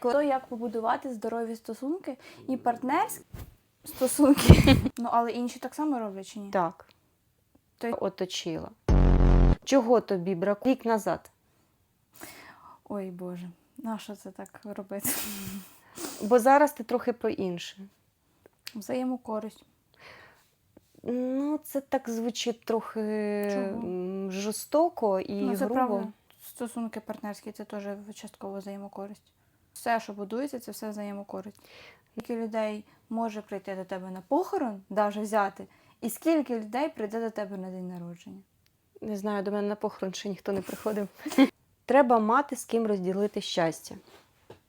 То, як побудувати здорові стосунки і партнерські стосунки. ну, але інші так само роблять чи ні? Так, То- оточила. Чого тобі бракує рік назад? Ой Боже, нащо це так робити? Бо зараз ти трохи про інше. Взаємокористь. Ну, це так звучить трохи Чого? жорстоко і ну, це грубо. правда. Стосунки партнерські це теж частково взаємокористь. Все, що будується, це все взаємокористь. Скільки людей може прийти до тебе на похорон, навіть взяти, і скільки людей прийде до тебе на день народження? Не знаю, до мене на похорон ще ніхто не приходив. Треба мати з ким розділити щастя.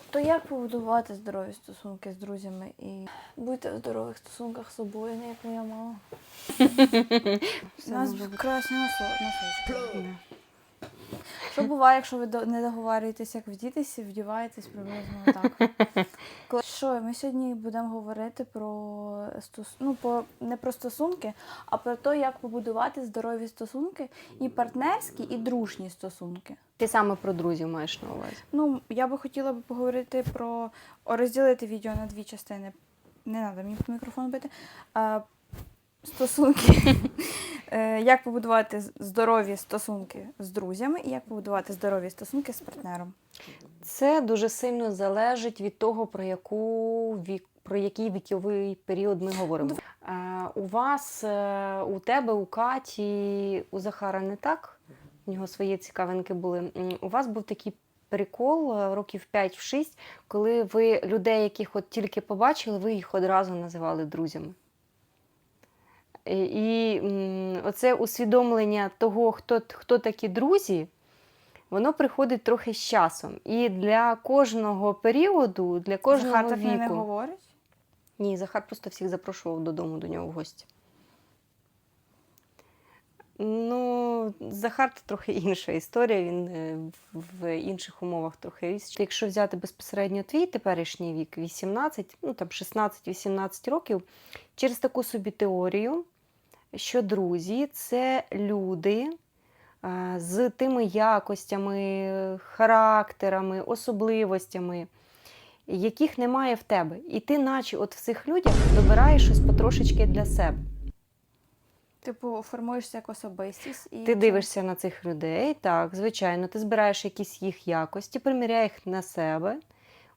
То як побудувати здорові стосунки з друзями і бути в здорових стосунках з собою, не як моя мама? У нас красні носочки. Що буває, якщо ви не договорюєтесь, як вдітися, вдіваєтесь приблизно так. Що, ми сьогодні будемо говорити про стос... ну, по... не про стосунки, а про те, як побудувати здорові стосунки і партнерські, і дружні стосунки. Ти саме про друзів маєш на увазі. Ну, я би хотіла би поговорити про розділити відео на дві частини. Не треба мені по мікрофон бити. Стосунки. Е, Як побудувати здорові стосунки з друзями і як побудувати здорові стосунки з партнером. Це дуже сильно залежить від того, про яку вік. Про який віковий період ми говоримо. Е, у вас, е, у тебе, у Каті, у Захара не так. У нього свої цікавинки були. У вас був такий прикол років 5-6, коли ви людей, яких от тільки побачили, ви їх одразу називали друзями. І, і оце усвідомлення того, хто, хто такі друзі, воно приходить трохи з часом. І для кожного періоду, для кожного Захар так не говорить. Ні, Захар просто всіх запрошував додому до нього в гості. Ну, Захар це трохи інша історія, він е, в інших умовах трохи ріс. Якщо взяти безпосередньо твій теперішній вік, 18, ну там 16-18 років, через таку собі теорію, що друзі це люди е, з тими якостями, характерами, особливостями, яких немає в тебе. І ти, наче от в цих людях, добираєш щось потрошечки для себе. Типу, формуєшся як особистість і Ти дивишся на цих людей, так, звичайно, ти збираєш якісь їх якості, приміряєш їх на себе,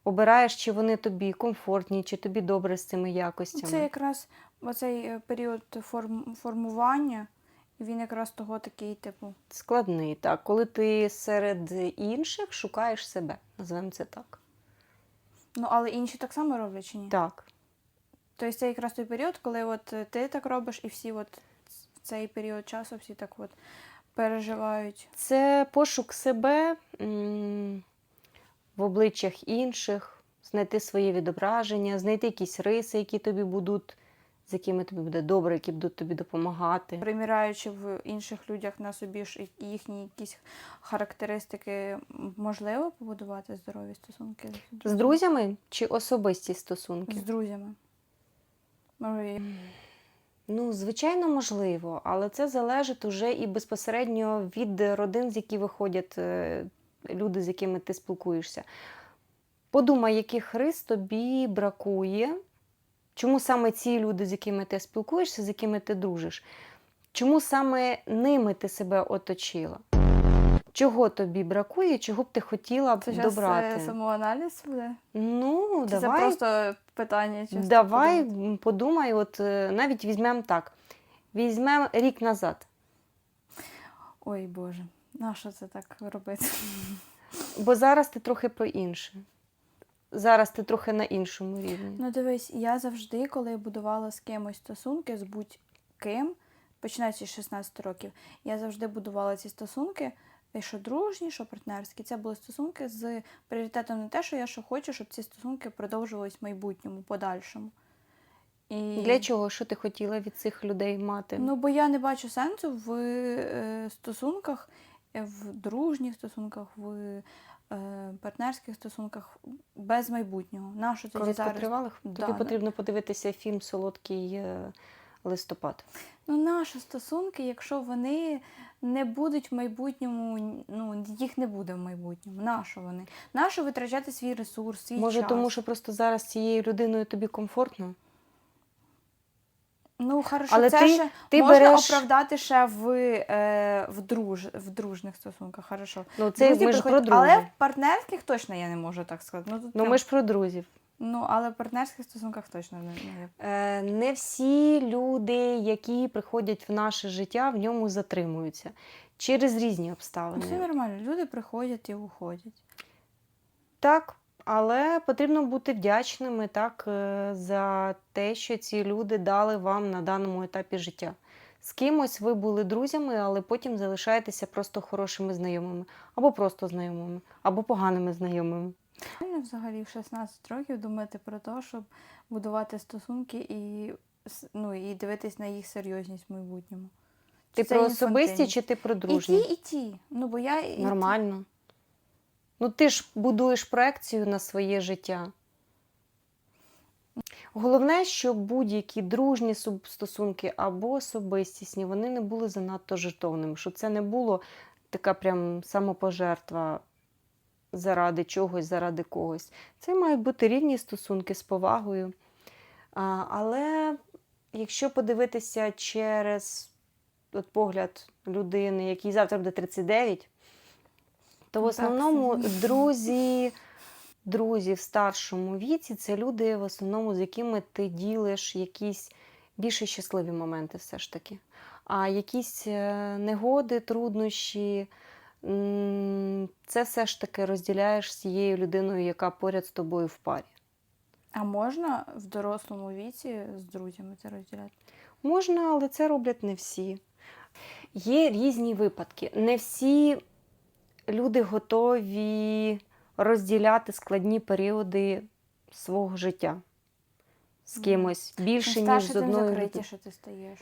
обираєш, чи вони тобі комфортні, чи тобі добре з цими якостями. Це якраз оцей е, період форм... формування, він якраз того такий, типу. Складний, так. Коли ти серед інших шукаєш себе, називаємо це так. Ну, але інші так само роблять чи ні? Так. Тобто це якраз той період, коли от е, ти так робиш, і всі от цей період часу всі так от переживають. Це пошук себе в обличчях інших, знайти своє відображення, знайти якісь риси, які тобі будуть, з якими тобі буде добре, які будуть тобі допомагати. Приміряючи в інших людях на собі ж їхні якісь характеристики, можливо побудувати здорові стосунки З друзями чи особисті стосунки? З друзями. Ну, звичайно, можливо, але це залежить уже і безпосередньо від родин, з які виходять е, люди, з якими ти спілкуєшся. Подумай, яких рис тобі бракує, чому саме ці люди, з якими ти спілкуєшся, з якими ти дружиш, чому саме ними ти себе оточила? Чого тобі бракує, чого б ти хотіла б Це самоаналіз буде? Ну, Чи давай. це просто питання? чисто Давай подумати? подумай, от е, навіть візьмемо так. Візьмемо рік назад. Ой Боже, нащо це так робити? Бо зараз ти трохи про інше. Зараз ти трохи на іншому рівні. Ну дивись, я завжди, коли будувала з кимось стосунки, з будь-ким, починаючи з 16 років, я завжди будувала ці стосунки, що дружні, що партнерські. Це були стосунки з пріоритетом на те, що я що хочу, щоб ці стосунки продовжувались в майбутньому, подальшому. І... Для чого? Що ти хотіла від цих людей мати? Ну, бо я не бачу сенсу в е, стосунках, в дружніх стосунках, в е, партнерських стосунках без майбутнього. Нащо тоді зараз? Короткотривалих? Да, Тобі да. потрібно подивитися фільм Солодкий е, листопад. Ну, наші стосунки, якщо вони не будуть в майбутньому, ну їх не буде в майбутньому. Нащо вони? Нащо витрачати свій ресурс, свій Може, час? тому що просто зараз цією людиною тобі комфортно? Ну, хорошо, Але це ти- ще ти можна береш- оправдати ще в, е, в, друж, в дружних стосунках. Хорошо. Ну, це Друзі ми ж про друзів. Але в партнерських точно я не можу так сказати. Ну, тут Ну, прям- ми ж про друзів. Ну але в партнерських стосунках точно не, не. Е, Не всі люди, які приходять в наше життя, в ньому затримуються через різні Ну, Все нормально. Люди приходять і уходять. Так, але потрібно бути вдячними так, е, за те, що ці люди дали вам на даному етапі життя. З кимось ви були друзями, але потім залишаєтеся просто хорошими знайомими, або просто знайомими, або поганими знайомими. Взагалі в 16 років думати про те, щоб будувати стосунки і, ну, і дивитись на їх серйозність в майбутньому. Ти це про особисті чи ти про І ті, і ті. Ну, бо я і ті. Нормально. Ну, ти ж будуєш проекцію на своє життя. Головне, щоб будь-які дружні стосунки або особистісні, вони не були занадто жертовними, щоб це не було така прям самопожертва заради чогось, заради когось. Це мають бути рівні стосунки з повагою. Але якщо подивитися через от погляд людини, якій завтра буде 39, то в Ну, так, основному друзі, друзі в старшому віці це люди, в основному, з якими ти ділиш якісь більше щасливі моменти, все ж таки. А якісь е, негоди, труднощі, це все ж таки розділяєш з цією людиною, яка поряд з тобою в парі. А можна в дорослому віці з друзями це розділяти? Можна, але це роблять не всі. Є різні випадки. Не всі люди готові розділяти складні періоди свого життя з кимось більше, ніж з одною ти стаєш.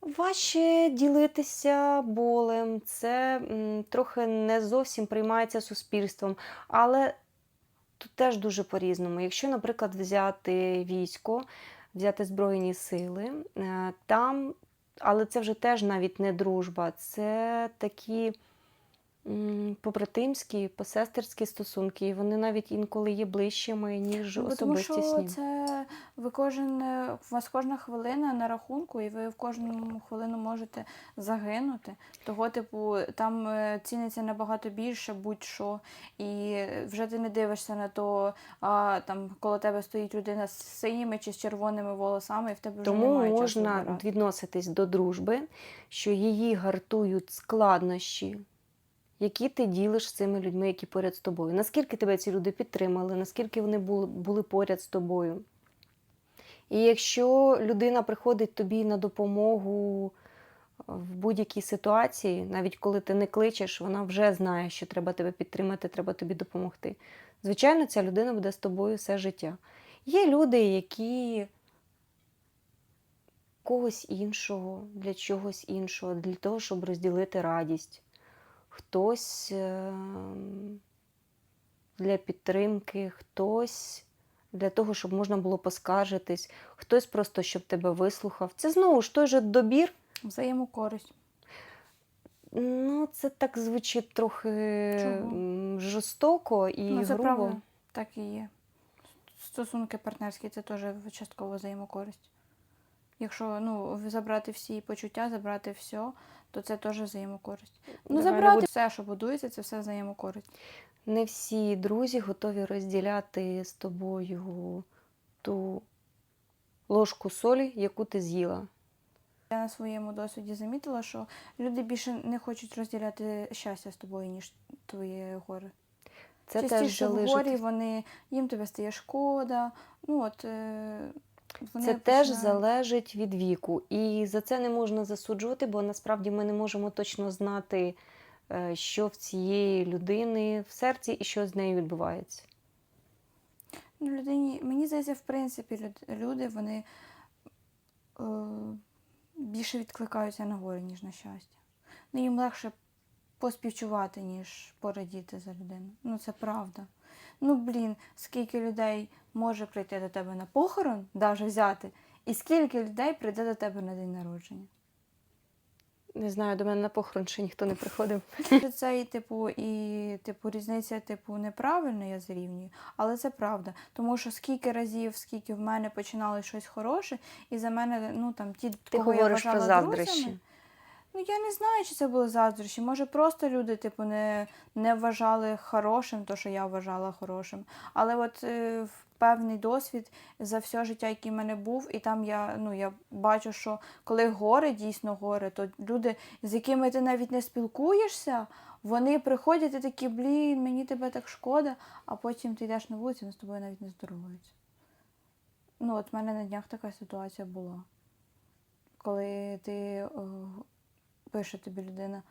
Важче ділитися болем, це трохи не зовсім приймається суспільством, але тут теж дуже по-різному. Якщо, наприклад, взяти військо, взяти Збройні сили, е, там, але це вже теж навіть не дружба, це такі побратимські, посестерські стосунки, і вони навіть інколи є ближчими, ніж Ну, бо тому що це ви кожен е, у вас кожна хвилина на рахунку, і ви в кожну хвилину можете загинути. Того, типу, там е, ціниться набагато більше будь-що, і вже ти не дивишся на то, а там коло тебе стоїть людина з синіми чи з червоними волосами, і в тебе вже Тому немає часу можна вибирати. відноситись до дружби, що її гартують складнощі, які ти ділиш з цими людьми, які поряд з тобою. Наскільки тебе ці люди підтримали, наскільки вони були, були поряд з тобою. І якщо людина приходить тобі на допомогу в будь-якій ситуації, навіть коли ти не кличеш, вона вже знає, що треба тебе підтримати, треба тобі допомогти. Звичайно, ця людина буде з тобою все життя. Є люди, які когось іншого, для чогось іншого, для того, щоб розділити радість. Хтось ем, для підтримки, хтось для того, щоб можна було поскаржитись, хтось просто щоб тебе вислухав. Це знову ж той же добір. Взаємокористь. Ну, це так звучить трохи Чого? жорстоко і ну, це грубо. правда, так і є. Стосунки партнерські це теж частково взаємокористь. Якщо ну, забрати всі почуття, забрати все, то це теж взаємокористь. Ну, забрати все, що будується, це все взаємокористь. Не всі друзі готові розділяти з тобою ту ложку солі, яку ти з'їла. Я на своєму досвіді замітила, що люди більше не хочуть розділяти щастя з тобою, ніж твоє горе. Це теж в горі вони, їм тебе стає шкода. Ну, от, е, вони Це теж залежить від віку. І за це не можна засуджувати, бо насправді ми не можемо точно знати, е, що в цієї людини в серці і що з нею відбувається. Ну, людині, мені здається, в принципі, люди вони е, більше відкликаються на горе, ніж на щастя. Ну, їм легше поспівчувати, ніж порадіти за людину. Ну, це правда. Ну, блін, скільки людей може прийти до тебе на похорон, навіть взяти, І скільки людей прийде до тебе на день народження? Не знаю, до мене на похорон ще ніхто не приходив. Це і типу, і типу різниця, типу, неправильно я зрівнюю, але це правда. Тому що скільки разів, скільки в мене починали щось хороше, і за мене, ну там ті, Ти кого говориш я про вважала заздрощі. Ну я не знаю, чи це були заздрощі. Може, просто люди, типу, не, не вважали хорошим, то, що я вважала хорошим. Але от е, певний досвід за все життя, який в мене був, і там я, ну, я бачу, що коли горе, дійсно горе, то люди, з якими ти навіть не спілкуєшся, вони приходять і такі, блін, мені тебе так шкода, а потім ти йдеш на вулицю, вони з тобою навіть не здоровуються. Ну, от в мене на днях така ситуація була. Коли ти е, пише тобі людина,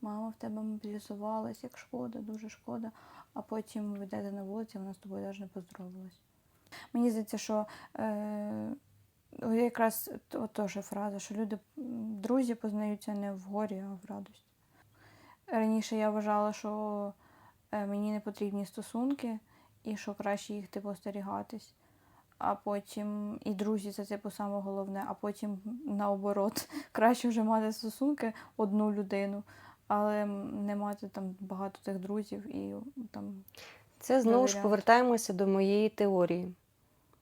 мама в тебе мобілізувалась, як шкода, дуже шкода. А потім ви на вулиці, вона з тобою навіть не поздоровалась. Мені здається, що е, якраз теж фраза, що люди, друзі познаються не в горі, а в радості. Раніше я вважала, що е, мені не потрібні стосунки і що краще їх типу остерігатись. А потім і друзі це типу саме головне, а потім наоборот, краще вже мати стосунки одну людину, але не мати там багато тих друзів і там Це знову ж повертаємося до моєї теорії.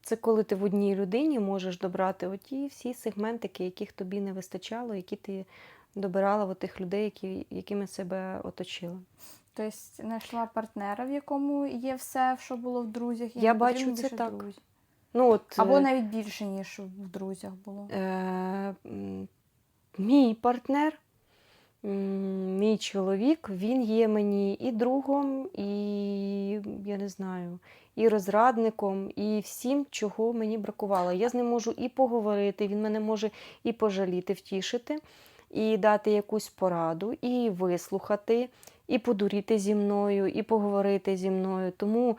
Це коли ти в одній людині можеш добрати оті всі сегментики, яких тобі не вистачало, які ти добирала в тих людей, які, якими себе оточила. Тобто знайшла партнера, в якому є все, що було в друзях. і Я бачу це так. Ну, от, Або е, навіть більше, ніж в друзях було. Е, мій партнер, мій чоловік, він є мені і другом, і я не знаю, і розрадником, і всім, чого мені бракувало. Я з ним можу і поговорити, він мене може і пожаліти, втішити, і дати якусь пораду, і вислухати, і подуріти зі мною, і поговорити зі мною. Тому,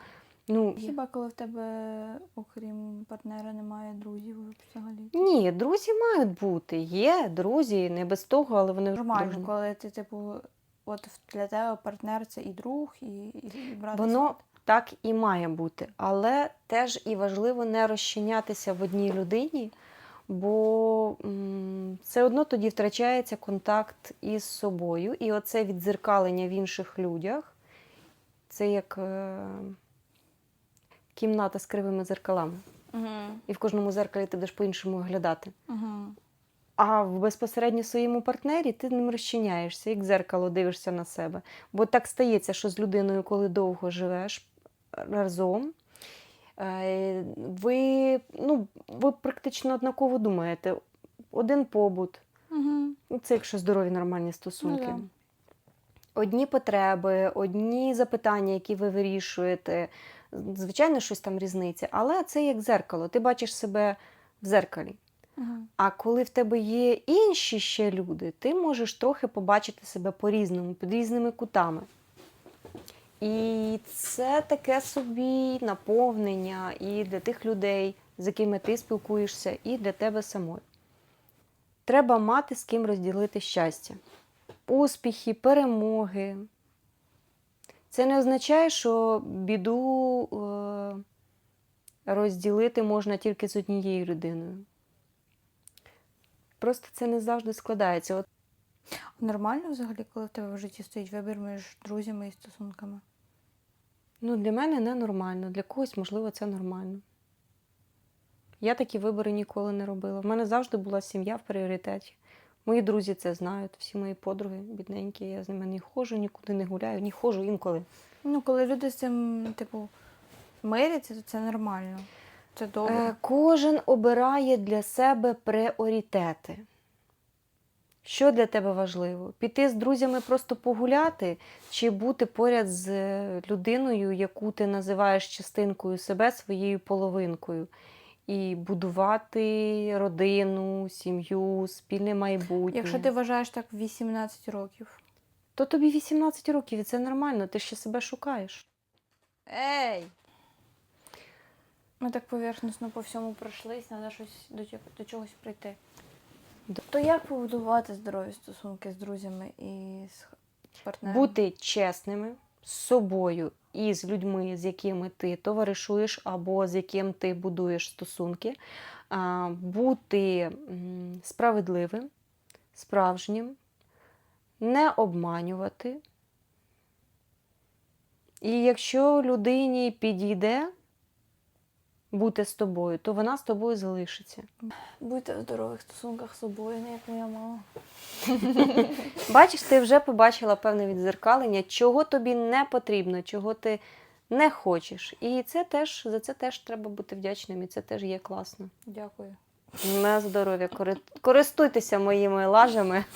ну, Хіба коли в тебе, окрім партнера, немає друзів взагалі? Ні, друзі мають бути. Є друзі, не без того, але вони Нормально, дружні. коли ти, типу, от для тебе партнер це і друг, і, і, брат. Воно сват. так і має бути. Але теж і важливо не розчинятися в одній людині, бо м, все одно тоді втрачається контакт із собою. І оце відзеркалення в інших людях це як е, кімната з кривими зеркалами. Мгм. І в кожному зеркалі ти будеш по-іншому виглядати. Мгм. А в безпосередньо своєму партнері ти ним розчиняєшся, як дзеркало дивишся на себе. Бо так стається, що з людиною, коли довго живеш разом, е, ви, ну, ви практично однаково думаєте. Один побут, ну, це якщо здорові нормальні стосунки. Ну Одні потреби, одні запитання, які ви вирішуєте. Звичайно, щось там різниця, але це як дзеркало. Ти бачиш себе в дзеркалі. Мгм. А коли в тебе є інші ще люди, ти можеш трохи побачити себе по-різному, під різними кутами. І це таке собі наповнення і для тих людей, з якими ти спілкуєшся, і для тебе самої. Треба мати з ким розділити щастя, успіхи, перемоги. Це не означає, що біду е, розділити можна тільки з однією людиною. Просто це не завжди складається. От Нормально взагалі, коли в тебе в житті стоїть вибір між друзями і стосунками? Ну, для мене ненормально, для когось, можливо, це нормально. Я такі вибори ніколи не робила. В мене завжди була сім'я в пріоритеті. Мої друзі це знають, всі мої подруги бідненькі, я з ними не ходжу, нікуди не гуляю, не ходжу інколи. Ну, коли люди з цим, типу, миряться, то це нормально. Це добре. Е, кожен обирає для себе пріоритети. Що для тебе важливо? Піти з друзями просто погуляти, чи бути поряд з е, людиною, яку ти називаєш частинкою себе, своєю половинкою, і будувати родину, сім'ю, спільне майбутнє. Якщо ти вважаєш так 18 років. То тобі 18 років, і це нормально, ти ще себе шукаєш. Ей! Ми так поверхносно по всьому пройшлись, треба щось до, до чогось прийти. То як побудувати здорові стосунки з друзями і з партнером? Бути чесними з собою і з людьми, з якими ти товаришуєш або з яким ти будуєш стосунки. бути справедливим, справжнім, не обманювати. І якщо людині підійде бути з тобою, то вона з тобою залишиться. Будьте в здорових стосунках з собою, не як моя мама. Бачиш, ти вже побачила певне відзеркалення, чого тобі не потрібно, чого ти не хочеш. І це теж за це теж треба бути вдячним, і це теж є класно. Дякую. На здоров'я, користуйтеся моїми лажами.